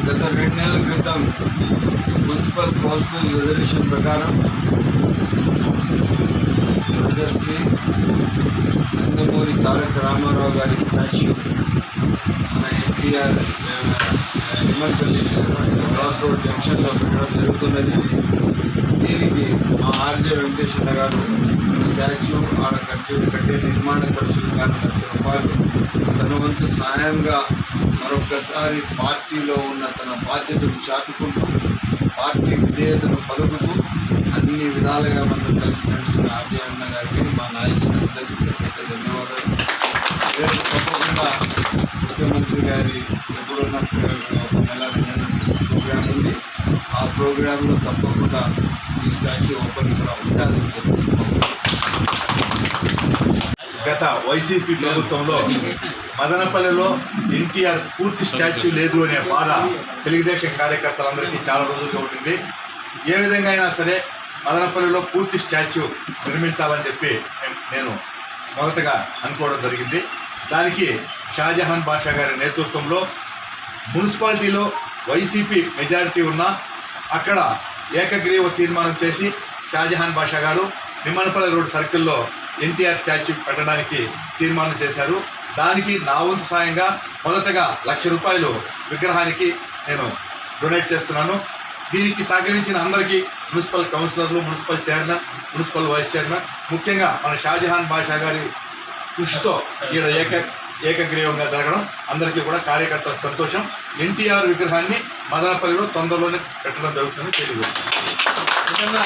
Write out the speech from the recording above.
గత రెండు నెలల క్రితం మున్సిపల్ కౌన్సిల్ రిజల్యూషన్ ప్రకారం స్వర్గశ్రీ నందమూరి తారక రామారావు గారి స్టాచ్యూ మన ఎన్టీఆర్ హిమల్పల్లి క్రాస్ రోడ్ జంక్షన్లో పెట్టడం జరుగుతున్నది. దీనికి మా ఆర్జే వెంకటేశ్వర గారు స్టాచ్యూ ఆడ కట్టే కంటే నిర్మాణ ఖర్చులు కానీ లక్ష రూపాయలు తన వంతు సాయంగా మరొకసారి పార్టీలో ఉన్న తన బాధ్యతను చాటుకుంటూ పార్టీ విధేయతను పలుకుతూ అన్ని విధాలుగా మనం కలిసి నడుస్తున్న ఆర్జే అన్న గారికి మా నాయకులందరికీ ప్రత్యేక ధన్యవాదాలు. కూడా ముఖ్యమంత్రి గారి ఎప్పుడున్న ఒక నెల ప్రోగ్రాం ఉంది. ఆ ప్రోగ్రాంలో తప్పకుండా ఈ స్టాచ్యూ ఓపెన్ కూడా ఉండాలని చెప్పేసి గత వైసీపీ ప్రభుత్వంలో మదనపల్లిలో ఎన్టీఆర్ పూర్తి స్టాచ్యూ లేదు అనే బాధ తెలుగుదేశం కార్యకర్తలందరికీ చాలా రోజులుగా ఉండింది. ఏ విధంగా అయినా సరే మదనపల్లిలో పూర్తి స్టాచ్యూ నిర్మించాలని చెప్పి నేను మొదటగా అనుకోవడం జరిగింది. దానికి షాజహాన్ బాషా గారి నేతృత్వంలో మున్సిపాలిటీలో వైసీపీ మెజారిటీ ఉన్నా అక్కడ ఏకగ్రీవ తీర్మానం చేసి షాజహాన్ బాషా గారు నిమ్మనపల్లి రోడ్ సర్కిల్లో ఎన్టీఆర్ స్టాచ్యూ పెట్టడానికి తీర్మానం చేశారు. దానికి నా వంతు సాయంగా మొదటగా లక్ష రూపాయలు విగ్రహానికి నేను డొనేట్ చేస్తున్నాను. దీనికి సహకరించిన అందరికీ మున్సిపల్ కౌన్సిలర్లు municipal chairman municipal vice chairman ముఖ్యంగా మన షాజహాన్ బాషా గారి కృషితో ఈడ ఏక ఏకగ్రీవంగా జరగడం అందరికీ కూడా కార్యకర్తలకు సంతోషం. ఎన్టీఆర్ విగ్రహాన్ని మదనపల్లిలో తొందరలోనే పెట్టడం జరుగుతుందని తెలియజేస్తుంది